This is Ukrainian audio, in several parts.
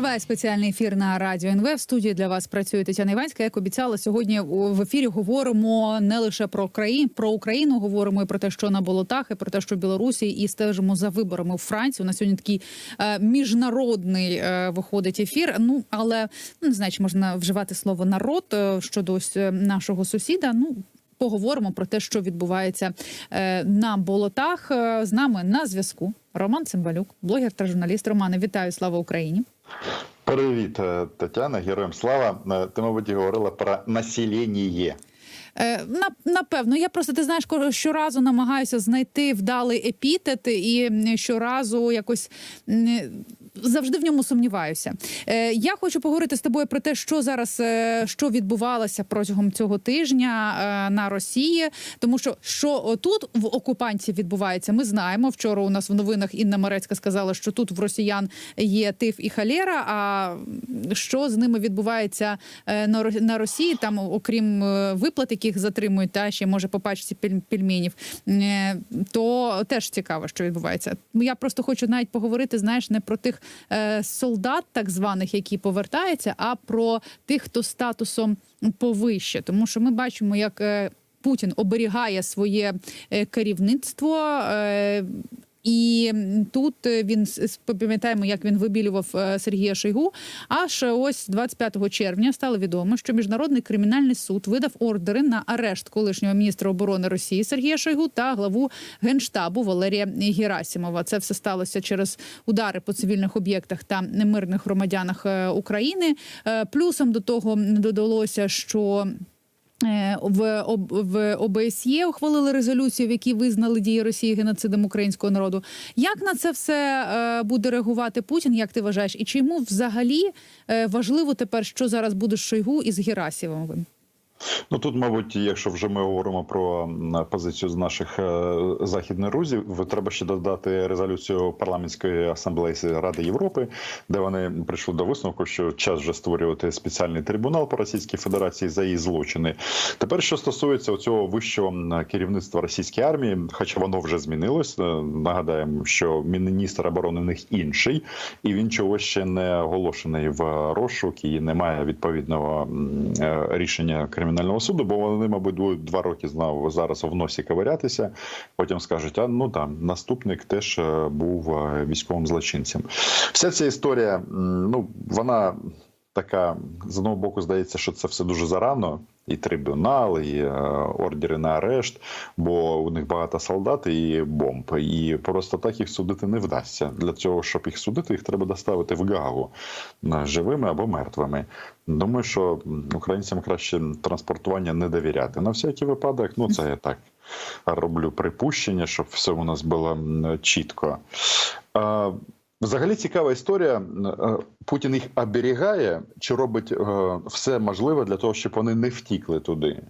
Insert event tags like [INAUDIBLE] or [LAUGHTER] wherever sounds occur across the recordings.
Триває спеціальний ефір на радіо НВ. В студії для вас працює Тетяна Іванська. Як обіцяла, сьогодні в ефірі говоримо не лише про Україну, про Україну говоримо і про те, що на болотах, і про те, що в Білорусі, і стежимо за виборами у Франції. У нас сьогодні такий е, міжнародний е, виходить ефір. Ну але ну, не знаю, чи можна вживати слово народ е, щодо ось е, нашого сусіда. Ну. Поговоримо про те, що відбувається е, на болотах. З нами на зв'язку Роман Цимбалюк, блогер та журналіст. Романе, вітаю, слава Україні. Привіт, е, Тетяна, героям слава. Е, Ти, мабуть, говорила про населення. Е, Напевно, я просто ти знаєш, щоразу намагаюся знайти вдалий епітет і щоразу якось завжди в ньому сумніваюся. Е, Я хочу поговорити з тобою про те, що зараз е, що відбувалося протягом цього тижня е, на Росії, тому що що тут в окупанті відбувається, ми знаємо. Вчора у нас в новинах Інна Марецька сказала, що тут в росіян є тиф і халера. А що з ними відбувається е, на на Росії? Там, окрім виплат, яких затримують, та ще може по пачці пель- пельменів, то теж цікаво, що відбувається. Я просто хочу навіть поговорити, знаєш, не про тих солдат, так званих, які повертаються, а про тих, хто статусом повище, тому що ми бачимо, як. е, Путін оберігає своє е, керівництво. І тут е, він пам'ятаємо, як він вибілював е, Сергія Шойгу. Аж ось 25 червня стало відомо, що міжнародний кримінальний суд видав ордери на арешт колишнього міністра оборони Росії Сергія Шойгу та главу генштабу Валерія Герасімова. Це все сталося через удари по цивільних об'єктах та мирних громадянах е, України. Плюсом до того додалося, що В об- в ОБСЄ ухвалили резолюцію, в якій визнали дії Росії геноцидом українського народу. Як на це все е, буде реагувати Путін? Як ти вважаєш? І чому взагалі е, важливо тепер, що зараз буде з Шойгу і з Герасімовим? Ну тут, мабуть, якщо вже ми говоримо про позицію з наших е, західних друзів, треба ще додати резолюцію парламентської асамблеї Ради Європи, де вони прийшли до висновку, що час вже створювати спеціальний трибунал по Російській Федерації за її злочини. Тепер, що стосується цього вищого керівництва російської армії, хоча воно вже змінилось, е, нагадаємо, що міністр оборони в них інший, і він чогось ще не оголошений в розшук і немає відповідного е, рішення кримінального суду, бо вони, мабуть, будуть два роки знав зараз в носі ковирятися. Потім скажуть: а ну там наступник теж е, був е, військовим злочинцем. Вся ця історія, ну вона. Така з одного боку здається, що це все дуже зарано, і трибунал, і е, ордери на арешт, бо у них багато солдат і бомб. І просто так їх судити не вдасться. Для цього, щоб їх судити, їх треба доставити в Гаагу е, живими або мертвими. Думаю, що українцям краще транспортування не довіряти. На всякий випадок, ну це я так роблю припущення, щоб все у нас було чітко. Взагалі цікава історія. Е, Путін їх оберігає чи робить е, все можливе для того, щоб вони не втікли туди.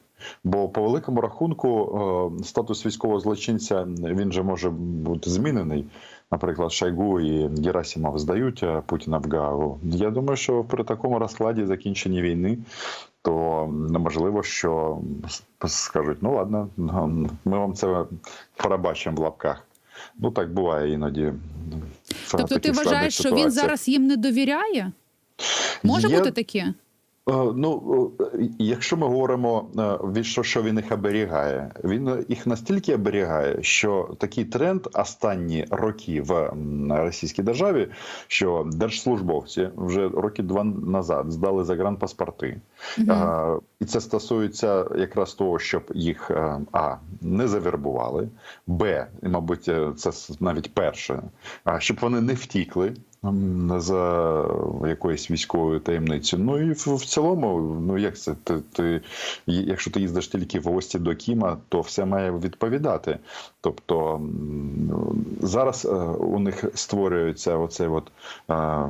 Бо по великому рахунку е, статус військового злочинця він же може бути змінений. Наприклад, Шойгу і Герасимов здають Путіна в Гаагу. Я думаю, що при такому розкладі закінчення війни, то неможливо, що скажуть: ну ладно, ми вам це пробачимо в лапках. Ну так буває іноді. Тобто, ти вважаєш, що він зараз їм не довіряє? Може Є- бути таке? Е, Ну, е, якщо ми говоримо е, від що, що він їх оберігає, він їх настільки оберігає, що такий тренд останні роки в російській державі, що держслужбовці вже роки два назад здали загранпаспорти. Е, І це стосується якраз того, щоб їх а не завербували, б, мабуть, це навіть перше, а щоб вони не втікли. За якоюсь військовою таємницею. Ну і в, цілому, ну як це? Ти, ти, якщо ти їздиш тільки в гості до Кіма, то все має відповідати. Тобто зараз е, у них створюється оцей от е,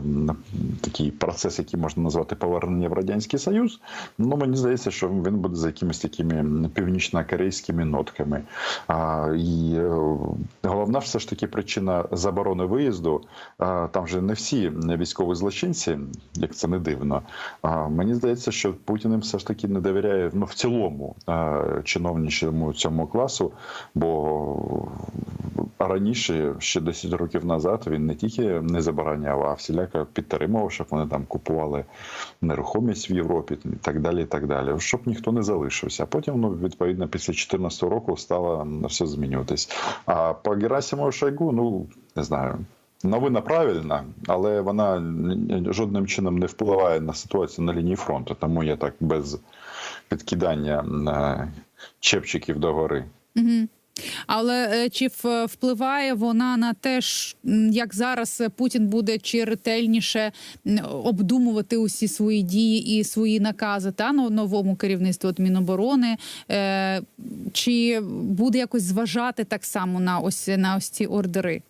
такий процес, який можна назвати повернення в радянський союз. Ну мені здається, що він буде за якимись такими північно-корейськими нотками. А, і е, головна все ж таки причина заборони виїзду. Там же не всі військові злочинці, як це не дивно. Мені здається, що Путін їм все ж таки не довіряє ну в цілому чиновничому цьому класу, бо раніше, ще 10 років назад, він не тільки не забороняв, а всіляко підтримував, щоб вони там купували нерухомість в Європі і так далі. і так далі, Щоб ніхто не залишився. А потім, ну відповідно, після 2014 року стало все змінюватись. А по Герасимову Шойгу, ну не знаю. Новина правильна, але вона жодним чином не впливає на ситуацію на лінії фронту. Тому я так без підкидання е, чепчиків догори. Угу. Але е, чи впливає вона на те, як зараз Путін буде чи ретельніше обдумувати усі свої дії і свої накази та ну, новому керівництву от Міноборони? Е, чи буде якось зважати так само на ось на ось ці ордери?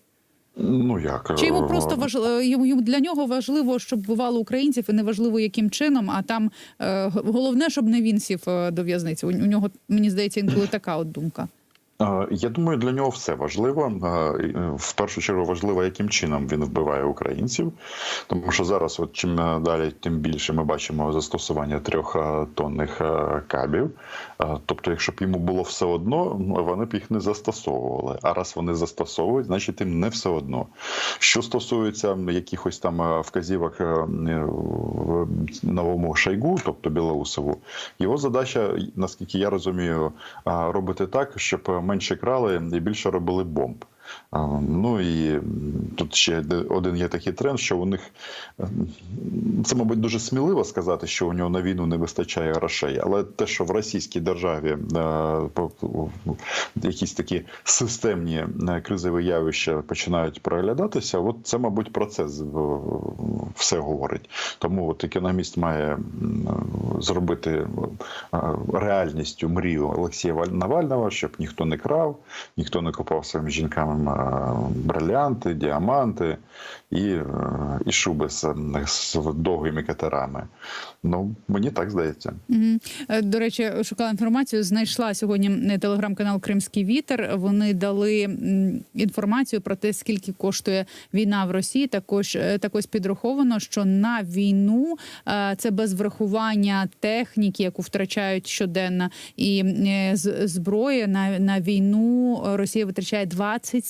Ну як Чи йому е, просто важливо йому йому- для нього важливо, щоб бувало українців, і не важливо яким чином, а там е, головне, щоб не він сів е, до в'язниці. У нього мені здається інколи така от думка. Е, Я думаю, для нього все важливо. Е, е, В першу чергу важливо, яким чином він вбиває українців. Тому що зараз, от чим далі, тим більше ми бачимо застосування трьохтонних е, кабів. Тобто, якщо б йому було все одно, ну, вони б їх не застосовували. А раз вони застосовують, значить їм не все одно. Що стосується якихось там вказівок новому Шойгу, тобто Білоусову, його задача, наскільки я розумію, робити так, щоб менше крали і більше робили бомб. Ну і тут ще один є такий тренд, що у них це, мабуть, дуже сміливо сказати, що у нього на війну не вистачає грошей, але те, що в російській державі е, якісь такі системні е, кризові явища починають проглядатися, от це, мабуть, про це все говорить. Тому от економіст має зробити е, реальністю мрію Олексія Навального, щоб ніхто не крав, ніхто не купував своїм жінкам е, брилянти, діаманти і, е, і шуби з, з довгими катерами. Ну, мені так здається. Е, До речі, шукала інформацію. Знайшла сьогодні телеграм-канал Кримський Вітер. Вони дали інформацію про те, скільки коштує війна в Росії. Також так ось підраховано, що на війну це без врахування техніки, яку втрачають щоденно, і зброї на, на війну Росія витрачає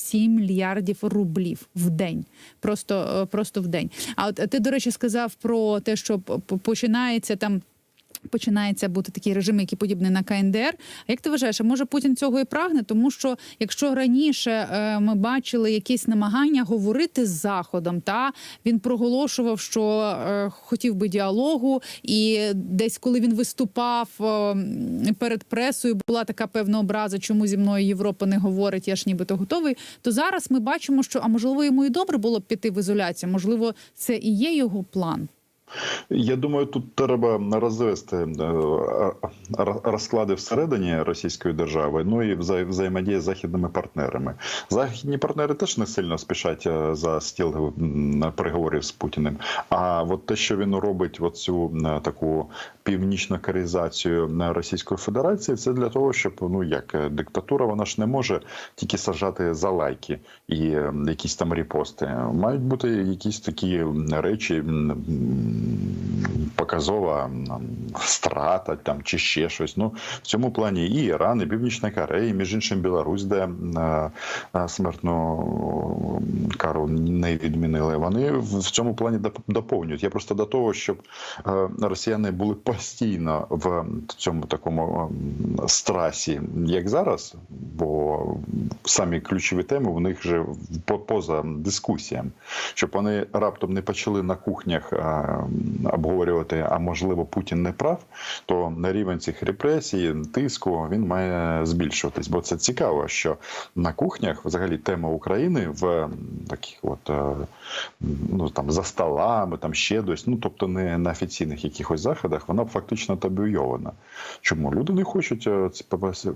27 мільярдів рублів в день. Просто, е, просто в день. А от ти, до речі, сказав про те, що починається там. Починається бути такий режим, який подібний на КНДР. А як ти вважаєш, а може Путін цього і прагне? Тому що якщо раніше е, ми бачили якісь намагання говорити з Заходом, та він проголошував, що е, хотів би діалогу, і десь коли він виступав е, перед пресою, була така певна образа, чому зі мною Європа не говорить, я ж нібито готовий. То зараз ми бачимо, що а можливо йому і добре було б піти в ізоляцію. Можливо, це і є його план. Я думаю, тут треба розвести е, розклади всередині Російської держави, ну і вза- взаємодія з західними партнерами. Західні партнери теж не сильно спішать е, за стіл переговорів з Путіним. А от те, що він робить, оцю е, таку північну коризацію Російської Федерації, це для того, щоб ну як диктатура, вона ж не може тільки сажати за лайки і якісь там репости. Мають бути якісь такі речі. Mm-hmm. Показова страта там чи ще щось. Ну в цьому плані і Іран, і Північна Корея, і, між іншим Білорусь, де е, е, смертну кару не відмінили. Вони в цьому плані доповнюють. Я просто до того, щоб е, росіяни були постійно в цьому такому страсі, як зараз, бо самі ключові теми в них вже поза дискусіям, щоб вони раптом не почали на кухнях е, обговорювати, а можливо Путін не прав, то на рівень цих репресій, тиску він має збільшуватись. Бо це цікаво, що на кухнях взагалі тема України в таких от е, ну там за столами, там ще дось, ну тобто не на офіційних якихось заходах, вона фактично табуйована. Чому люди не хочуть е,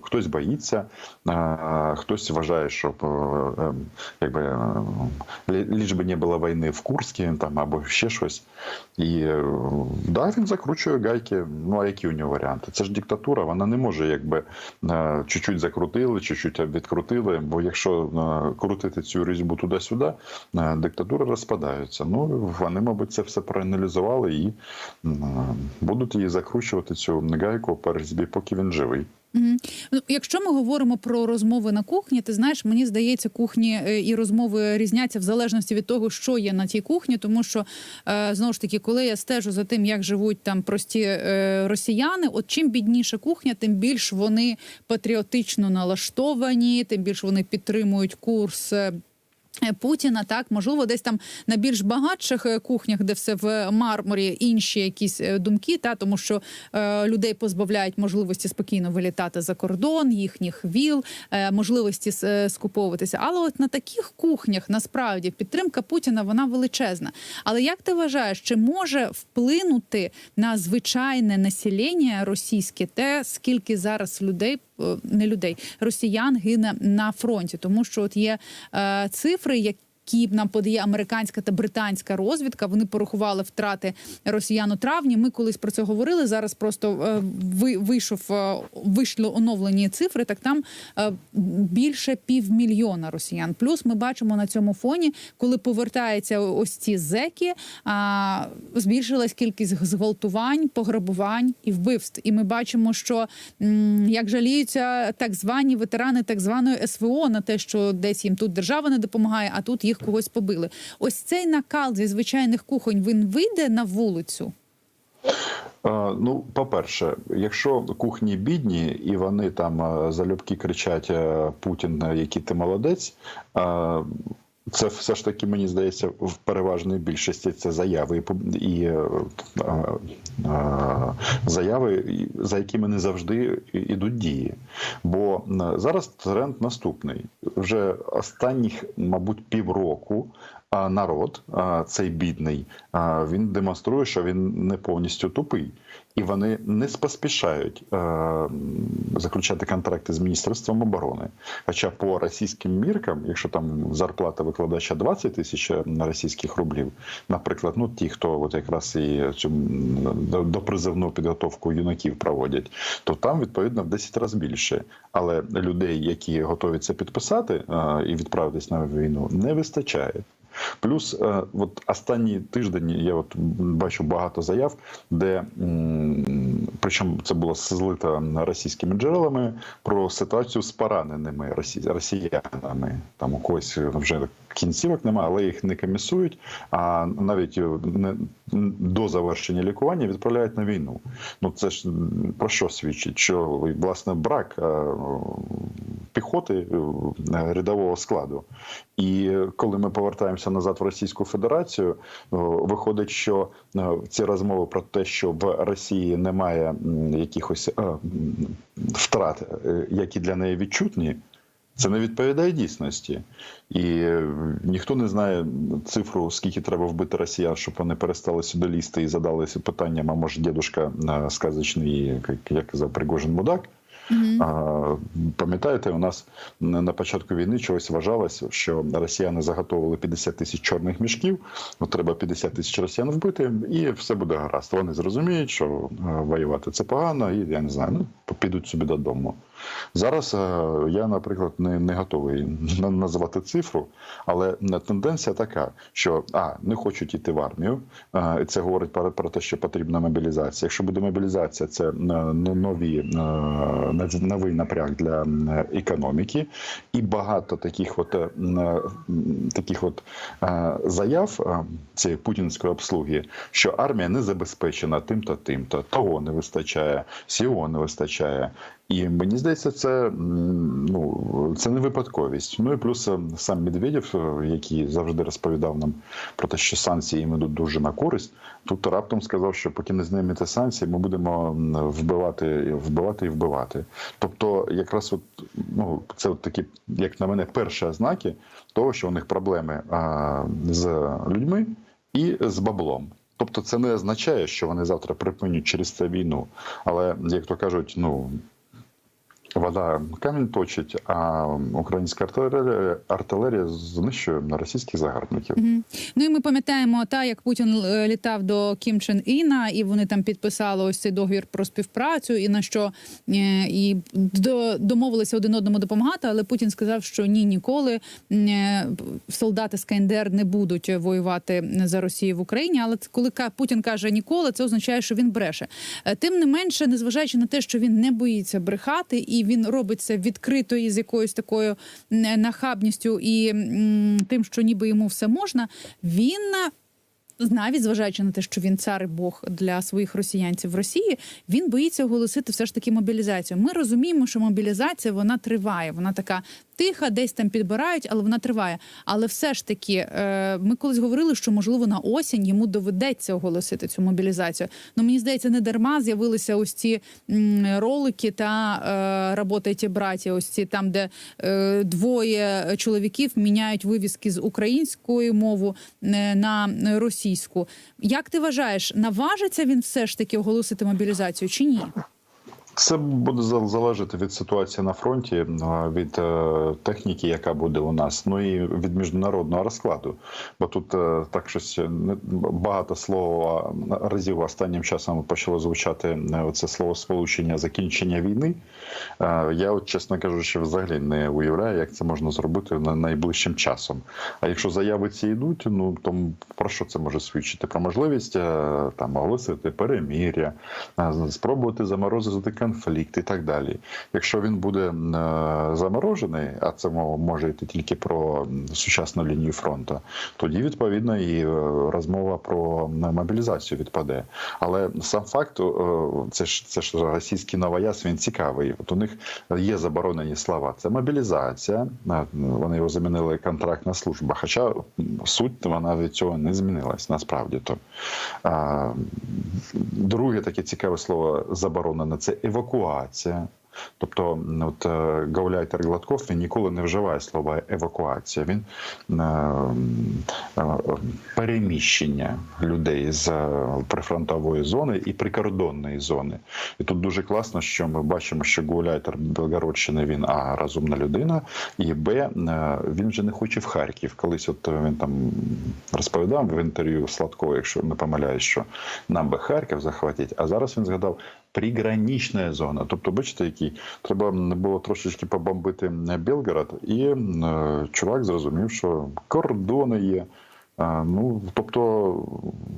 хтось боїться, е, хтось вважає, що е, е, якби ліж би не було війни в Курській там або ще щось. І да, він закручує гайки. Ну а які у нього варіанти? Це ж диктатура, вона не може якби е, чуть-чуть закрутили, чуть-чуть відкрутили. Бо якщо е, крутити цю різьбу туди-сюди, диктатура диктатури розпадаються. Ну вони, мабуть, це все проаналізували і будуть її закручувати цю гайку по різьбі, поки він живий. Ну, якщо ми говоримо про розмови на кухні, ти знаєш, мені здається, кухні е, і розмови різняться в залежності від того, що є на тій кухні, тому що е, знову ж таки, коли я стежу за тим, як живуть там прості е, росіяни, от чим бідніша кухня, тим більш вони патріотично налаштовані, тим більш вони підтримують курс. Е, Путіна так можливо, десь там на більш багатших е, кухнях, де все в мармурі, інші якісь е, думки, та тому що е, людей позбавляють можливості спокійно вилітати за кордон, їхніх віл, е, можливості е, скуповуватися. Але от на таких кухнях насправді підтримка Путіна вона величезна. Але як ти вважаєш, чи може вплинути на звичайне населення російське те, скільки зараз людей не людей, росіян гине на фронті, тому що от є е, цифри, які. Нам подає американська та британська розвідка. Вони порахували втрати росіян у травні. Ми колись про це говорили. Зараз просто е, ви вийшов е, вийшли оновлені цифри. Так там е, більше півмільйона росіян. Плюс ми бачимо на цьому фоні, коли повертаються ось ці зеки, збільшилась кількість зґвалтувань, пограбувань і вбивств. І ми бачимо, що як жаліються так звані ветерани так званої СВО на те, що десь їм тут держава не допомагає, а тут їх когось побили. Ось цей накал зі звичайних кухонь він вийде на вулицю. Ну, по-перше, якщо кухні бідні і вони там залюбки кричать Путін, який ти молодець. Це все ж таки мені здається в переважній більшості це заяви і е, е, е, заяви, за якими не завжди ідуть дії. Бо зараз тренд наступний. Вже останніх, мабуть, півроку народ, а, цей бідний, а, він демонструє, що він не повністю тупий. І вони не поспішають е, заключати контракти з міністерством оборони. Хоча по російським міркам, якщо там зарплата викладача 20 тисяч російських рублів, наприклад, ну ті, хто от якраз і цю до- допризивну підготовку юнаків проводять, то там відповідно в 10 разів більше. Але людей, які готові це підписати е, і відправитись на війну, не вистачає. Плюс, е, от останні тиждень я от бачу багато заяв, де причому це було злито російськими джерелами про ситуацію з пораненими росі- росіянами. Там у когось вже кінцівок немає, але їх не комісують. А навіть не до завершення лікування відправляють на війну. Ну це ж про що свідчить? Що власне брак е, піхоти е, рядового складу. І коли ми повертаємося назад в Російську Федерацію, виходить, що е, ці розмови про те, що в Росії немає якихось е, втрат, е, які для неї відчутні. Це не відповідає дійсності, і е, ніхто не знає цифру, скільки треба вбити росіян, щоб вони перестали сюди лізти і задалися питанням, а може дідушка е, сказочний, як- казав Пригожин мудак. А, Пам'ятаєте, у нас на початку війни чогось вважалося, що росіяни заготовили 50 тисяч чорних мішків. Ну треба 50 тисяч росіян вбити, і все буде гаразд. Вони зрозуміють, що е, воювати це погано, і я не знаю, ну підуть собі додому. Зараз е, я, наприклад, не, не готовий [LAUGHS] на- назвати цифру, але тенденція така, що а не хочуть йти в армію. е, Це говорить про, про те, що потрібна мобілізація. Якщо буде мобілізація, це е, нові е, новий напряг для е, економіки, і багато таких от е, таких от е, заяв е, цієї путінської обслуги, що армія не забезпечена тим-то, тим-то, того не вистачає, сього не вистачає. І мені здається, це ну це не випадковість. Ну і плюс е, сам Медведєв, е, який завжди розповідав нам про те, що санкції їм ідуть дуже на користь. Тут раптом сказав, що поки не знімете санкції, ми будемо вбивати, вбивати і вбивати. Тобто, якраз от ну це от такі, як на мене, перші ознаки того, що у них проблеми а, з людьми і з баблом. Тобто, це не означає, що вони завтра припинять через це війну. Але як то кажуть, ну. Вода камінь точить, а українська артилерія, артилерія знищує російських загарбників. Мгм. Ну і ми пам'ятаємо та як Путін е, літав до Кім Чен Іна, і вони там підписали ось цей договір про співпрацю, і на що е, і до, домовилися один одному допомагати. Але Путін сказав, що ні, ніколи е, солдати з КНДР не будуть воювати за Росію в Україні. Але коли Путін каже ніколи, це означає, що він бреше. Тим не менше, незважаючи на те, що він не боїться брехати, і він робить це відкрито і з якоюсь такою нахабністю і тим, що ніби йому все можна, він. е, Навіть зважаючи на те, що він цар і Бог для своїх росіянців в Росії, він боїться оголосити все ж таки мобілізацію. Ми розуміємо, що мобілізація вона триває. Вона така тиха, десь там підбирають, але вона триває. Але все ж таки, е, ми колись говорили, що можливо на осінь йому доведеться оголосити цю мобілізацію. Ну мені здається, не дарма з'явилися ось ці ролики та е, «Работайте, браті», ось ці там, де е, двоє чоловіків міняють вивіски з української мови на російську. Як ти вважаєш, наважиться він все ж таки оголосити мобілізацію чи ні? Це буде залежати від ситуації на фронті, е, від е, техніки, яка буде у нас, ну і від міжнародного розкладу. Бо тут е, так щось багато слова разів останнім часом почало звучати е, оце слово сполучення закінчення війни. Я, от, чесно кажучи, взагалі не уявляю, як це можна зробити на- найближчим часом. А якщо заяви ці йдуть, ну то про що це може свідчити? Про можливість там оголосити перемір'я, спробувати заморозити конфлікт і так далі. Якщо він буде е, заморожений, а це може йти тільки про сучасну лінію фронту, тоді відповідно і е, розмова про мобілізацію відпаде. Але сам факт, це ж це ж російський новояз, він цікавий. От у них є заборонені слова. Це мобілізація. Вони його замінили контрактна служба. Хоча суть вона від цього не змінилась насправді. То друге таке цікаве слово заборонене це евакуація. Тобто, м, от е, Гауляйтер Гладков він ніколи не вживає слова евакуація. Він е, е, переміщення людей з е, прифронтової зони і прикордонної зони. І тут дуже класно, що ми бачимо, що Гауляйтер Белгородщини він а розумна людина, і Б е, він вже не хоче в Харків. Колись от він там розповідав в інтерв'ю Сладкова, якщо не помиляюсь, що нам би Харків захватить. А зараз він згадав пригранична зона. Тобто, бачите, який треба було трошечки побомбити Белгород, і е, чувак зрозумів, що кордони є. А, ну тобто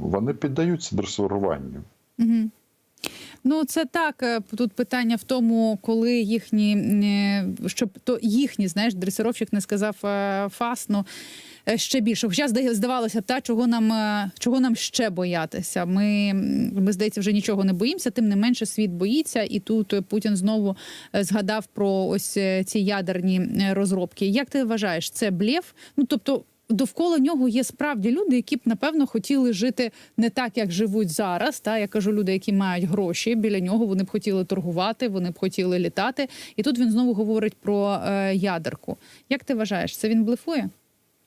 вони піддаються дресуруванню. Угу. Ну, це так. е, Тут питання в тому, коли їхні е, щоб то їхні, знаєш, дресировщик не сказав е, фасну. е, Ще більше, хоча здавалося та чого нам чого нам ще боятися. Ми, ми здається, вже нічого не боїмося. Тим не менше, світ боїться, і тут Путін знову згадав про ось ці ядерні розробки. Як ти вважаєш, це блєф? Ну тобто. Довкола нього є справді люди, які б напевно хотіли жити не так, як живуть зараз. Та я кажу, люди, які мають гроші біля нього, вони б хотіли торгувати, вони б хотіли літати. І тут він знову говорить про е, ядерку. Як ти вважаєш, це він блефує?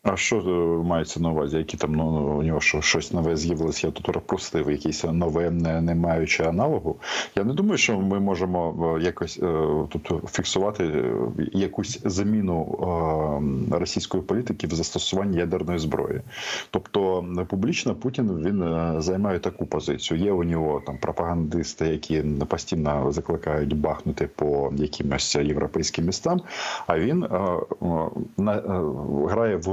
А що е, мається на увазі? Які там ну у нього що щось нове з'явилось? Я тут пропустив якийсь нове, не, не маючи аналогу. Я не думаю, що ми можемо е, якось е, тут фіксувати якусь заміну російської політики в застосуванні ядерної зброї. Тобто публічно Путін він займає таку позицію. Є у нього там пропагандисти, які постійно закликають бахнути по якимось європейським містам. А він на- грає в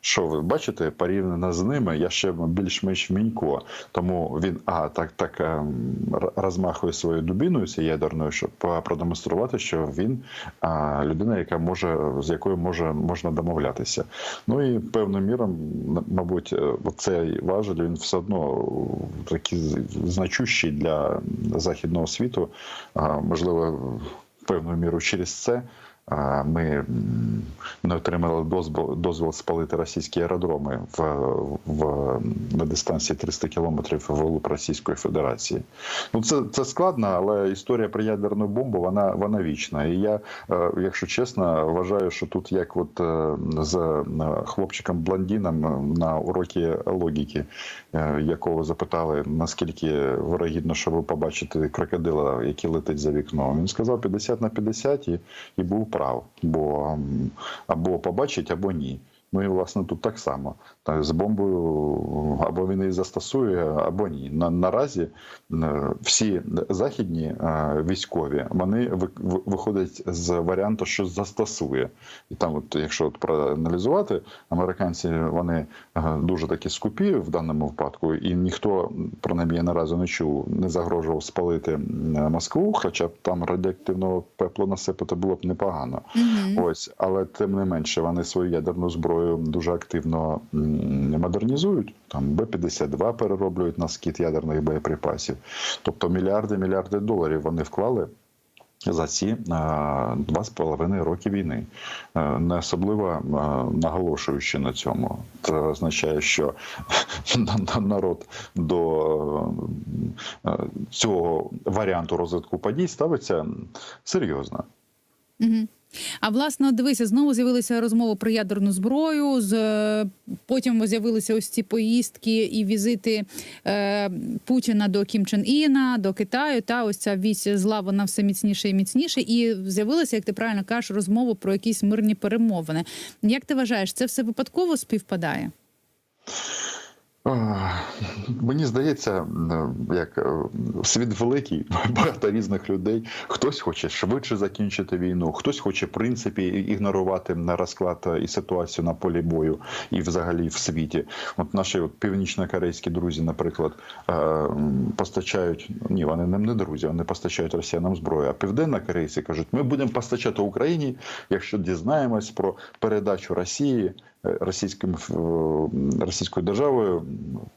що ви бачите, порівняно з ними, я ще більш-менш мінько. Тому він а так так ем, розмахує своєю дубіною цією ядерною, щоб продемонструвати, що він а, людина, яка може з якою може можна домовлятися. Ну і певною міром, мабуть, е, цей важель він все одно е, такий значущий для західного світу. А, можливо, певною мірою через це. Ми не отримали дозвол, дозвіл спалити російські аеродроми в, в на дистанції 300 кілометрів вглуб Російської Федерації. Ну це, це складно, але історія про ядерну бомбу вона вона вічна. І я, е, якщо чесно, вважаю, що тут як от е, з е, хлопчиком блондином на уроці логіки, якого запитали наскільки вирогідно, що ви побачите крокодила, який летить за вікном. Він сказав 50 на 50 і, і був прав, бо або побачить, або ні. Ну і власне тут так само. З бомбою або він її застосує, або ні. На наразі е, всі західні е, військові вони ви- ви- виходять з варіанту, що застосує. І там, от, якщо от проаналізувати, американці вони е, дуже такі скупі в даному випадку, і ніхто принаймні я наразі не чув, не загрожував спалити Москву, хоча б там радіоактивного пеплу насипати було б непогано. Ось, але тим не менше, вони свою ядерну зброю дуже активно модернізують. Там Б-52 перероблюють на скид ядерних боєприпасів. Тобто мільярди мільярди доларів вони вклали. За ці два з половиною роки війни, Е, не особливо е, наголошуючи на цьому, це означає, що [LAUGHS] на- на- народ до е, цього варіанту розвитку подій ставиться серйозно. Угу. А власне, дивися, знову з'явилися розмови про ядерну зброю. З е, потім з'явилися ось ці поїздки і візити е, Путіна до Кім Чен Іна, до Китаю. Та ось ця вісь зла вона все міцніше і міцніше. І з'явилася, як ти правильно кажеш, розмова про якісь мирні перемовини. Як ти вважаєш, це все випадково співпадає? Мені здається, е, як е, світ великий, [LAUGHS] багато різних людей. Хтось хоче швидше закінчити війну, хтось хоче в принципі ігнорувати на розклад і ситуацію на полі бою і взагалі в світі. От наші от північно-корейські друзі, наприклад, е, постачають ні, вони не друзі, вони постачають росіянам зброю. А південно-корейці кажуть, ми будемо постачати Україні, якщо дізнаємось про передачу Росії. Російським е, російською державою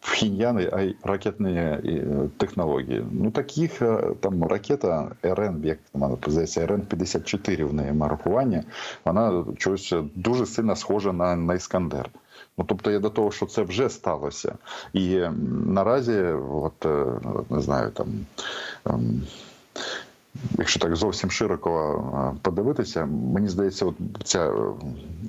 в Хіньян ай- ракетні е, технології. Ну таких е, там ракета РН, як вона здається, РН 54 в неї маркування. Вона чогось дуже сильно схожа на, на Іскандер. Ну, тобто я до того, що це вже сталося. І наразі, от не знаю, там. Якщо так зовсім широко е, подивитися, мені здається, от ця е,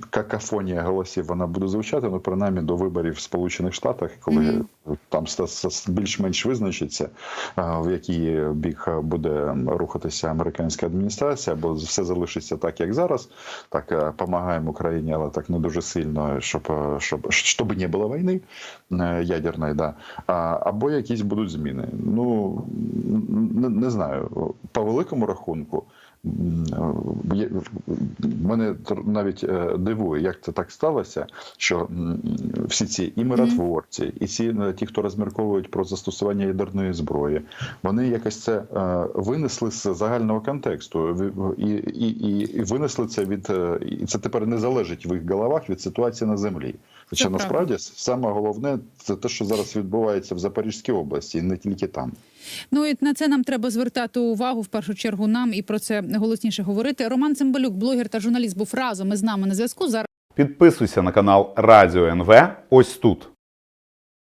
какафонія голосів вона буде звучати, ну принаймні до виборів в Сполучених Штатах, коли Мгм. там ста- ста- більш-менш визначиться, е, в який бік буде рухатися американська адміністрація, бо все залишиться так, як зараз. Так е, помагаємо Україні, але так не дуже сильно, щоб е, щоб, щоб не було війни е, ядерної, да. Або якісь будуть зміни. Ну не, не знаю. По великому рахунку. Мене навіть е, дивує, як це так сталося, що всі ці і миротворці, і ці е, ті, хто розмірковують про застосування ядерної зброї, вони якось це е, винесли з загального контексту і, і, і, і винесли це від і це тепер не залежить в їх головах від ситуації на землі. Хоча насправді саме головне це те, що зараз відбувається в Запорізькій області, і не тільки там. Ну і на це нам треба звертати увагу в першу чергу нам і про це голосніше говорити. Роман Цимбалюк, блогер та журналіст, був разом із нами на зв'язку. Зараз Підписуйся на канал Радіо НВ ось тут.